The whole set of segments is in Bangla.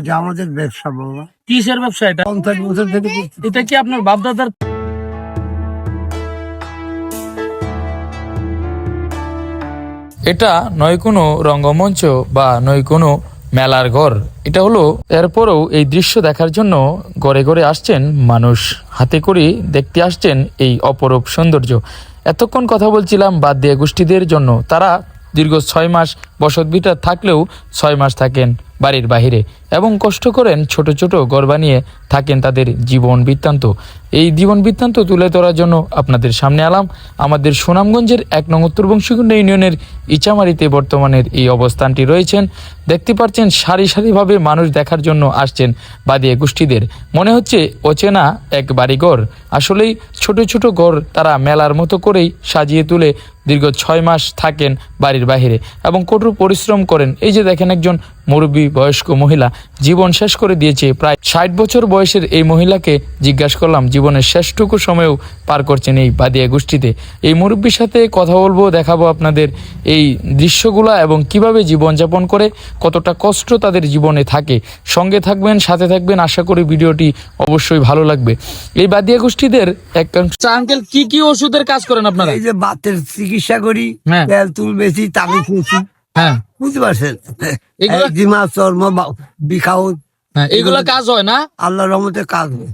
এটা আমাদের ব্যবসা বাবা কিসের ব্যবসা এটা? পঞ্চাশ বছর থেকে এটা কি আপনার বাপদাদার? এটা নয় কোনো রঙ্গমঞ্চ বা নয় কোনো মেলার ঘর। এটা হলো এরপরেও এই দৃশ্য দেখার জন্য গড়ে গড়ে আসছেন মানুষ। হাতে করে দেখতে আসছেন এই অপরূপ সৌন্দর্য। এতক্ষণ কথা বলছিলাম বাদ দিয়ে গোষ্ঠীদের জন্য। তারা দীর্ঘ ছয় মাস বসত ভিটা থাকলেও ছয় মাস থাকেন বাড়ির বাহিরে এবং কষ্ট করেন ছোট ছোট ঘর বানিয়ে থাকেন তাদের জীবন বৃত্তান্ত। এই জীবন বৃত্তান্ত তুলে ধরার জন্য আপনাদের সামনে আলাম আমাদের সুনামগঞ্জের এক নং উত্তর বংশীকুণ্ড ইউনিয়নের ইচামারিতে বর্তমানের এই অবস্থানটি রয়েছেন। দেখতে পাচ্ছেন সারি সারিভাবে মানুষ দেখার জন্য আসছেন বাদিয়ে গোষ্ঠীদের। মনে হচ্ছে অচেনা এক বাড়িঘর। আসলেই ছোট ছোট ঘর তারা মেলার মতো করেই সাজিয়ে তুলে দীর্ঘ ছয় মাস থাকেন বাড়ির বাইরে এবং কঠোর পরিশ্রম করেন। এই যে দেখেন একজন মুরব্বী বয়স্ক মহিলা জীবন শেষ করে দিয়েছে। প্রায় ষাট বছর বয়সের এই মহিলাকে জিজ্ঞাসা করলাম জীবনের শেষটুকু সময়েও পার করছেন এই বাদিয়া গোষ্ঠীতে। এই মুরব্বীর সাথে কথা বলব দেখাবো আপনাদের এই দৃশ্যগুলা এবং কীভাবে জীবনযাপন করে কতটা কষ্ট তাদের জীবনে থাকে। সঙ্গে থাকবেন সাথে থাকবেন আশা করি ভিডিওটি অবশ্যই ভালো লাগবে। এই বাদিয়া গোষ্ঠীদের একাংশ আচ্ছা আঙ্কেল কি কি ওষুধের কাজ করেন আপনারা? এই যে বাতের চিকিৎসা করি হ্যাঁ। তেল তুল বেশি তাবিজ হ্যাঁ। বুঝতে পারছেন? এগুলো- জিমা চর্ম হ্যাঁ এগুলা কাজ হয় না? আল্লাহ রহমতে কাজ হবে।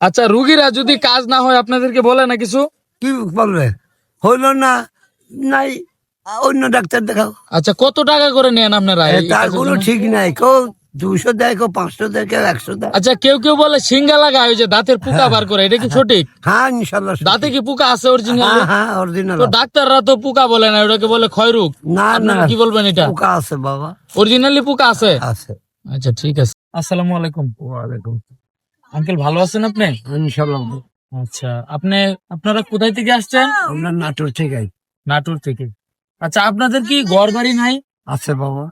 আচ্ছা রুগীরা যদি কাজ না হয় আপনাদেরকে বলে না কিছু? কি বলবে? হইল না নাই অন্য ডাক্তার দেখাও। আচ্ছা কত টাকা করে নেন আপনারা কোনো ঠিক নাই। কেউ দুশো দেয় কেউ পাঁচশো দেয় কেউ একশো দেয় আচ্ছা কেউ কেউ বলে সিঙ্গা লাগায় ওই যে দাঁতের পোকা বার করে এটা কি সঠিক? হ্যাঁ ইনশাল্লাহ দাঁতে কি পোকা আছে অরিজিনাল হ্যাঁ হ্যাঁ অরিজিনাল তো ডাক্তাররা তো পোকা বলে না ওটাকে বলে ক্ষয়রোগ। না না কি বলবেন এটা? পোকা আছে বাবা। অরিজিনালি পোকা আছে? আছে। আচ্ছা ঠিক আছে। আসসালামু আলাইকুম। ওয়ালাইকুম আঙ্কেল ভালো আছেন আপনি? ইনশাল্লাহ। আচ্ছা আপনি আপনারা কোথায় থেকে আসছেন? আমরা নাটোর থেকে নাটোর থেকে। আচ্ছা আপনাদের কি ঘর বাড়ি নাই? আছে বাবা।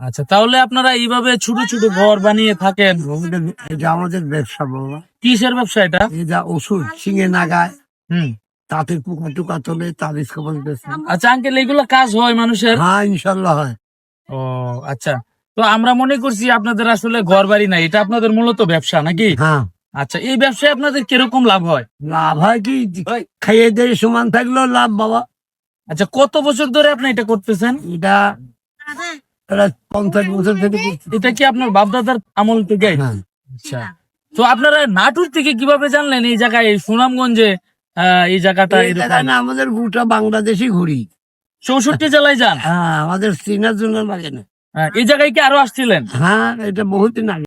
আচ্ছা তাহলে আপনারা এইভাবে ছোট ছোট ঘর বানিয়ে থাকেন। আমাদের- এটা আমাদের ব্যবসা বাবা কিসের ব্যবসা এটা? এটা ওষুধ সিঙে নাগায় হুম। তাতে পোকা টুকা তোলে তাবিজ আচ্ছা আঙ্কেল এগুলো কাজ হয় মানুষের? হ্যাঁ ইনশাল্লাহ হয়। ও আচ্ছা। তো আমরা মনে করছি আপনাদের আসলে ঘর বাড়ি নাই এটা আপনাদের মূলত ব্যবসা নাকি? হ্যাঁ। আচ্ছা এই ব্যবসায় আপনাদের কীরকম লাভ হয়? লাভ হয় কি? খাইয়ে দিয়ে সমান থাকলেও লাভ বাবা। আচ্ছা কত বছর ধরে আপনি এটা করতেছেন? এটা পঞ্চাশ বছর থেকে এটা কি আপনার বাপদাদার আমল থেকে হ্যাঁ। আচ্ছা। তো আপনারা নাটুর থেকে কীভাবে জানলেন এই জায়গায় এই সুনামগঞ্জে এই জায়গাটা না আমাদের গোটা বাংলাদেশি ঘুরি। চৌষট্টি জেলায় যান? হ্যাঁ আমাদের চিনার জন্য লাগে না হ্যাঁ, এই জায়গায় কি আরও আসছিলেন? হ্যাঁ এটা বহুদিন আগে।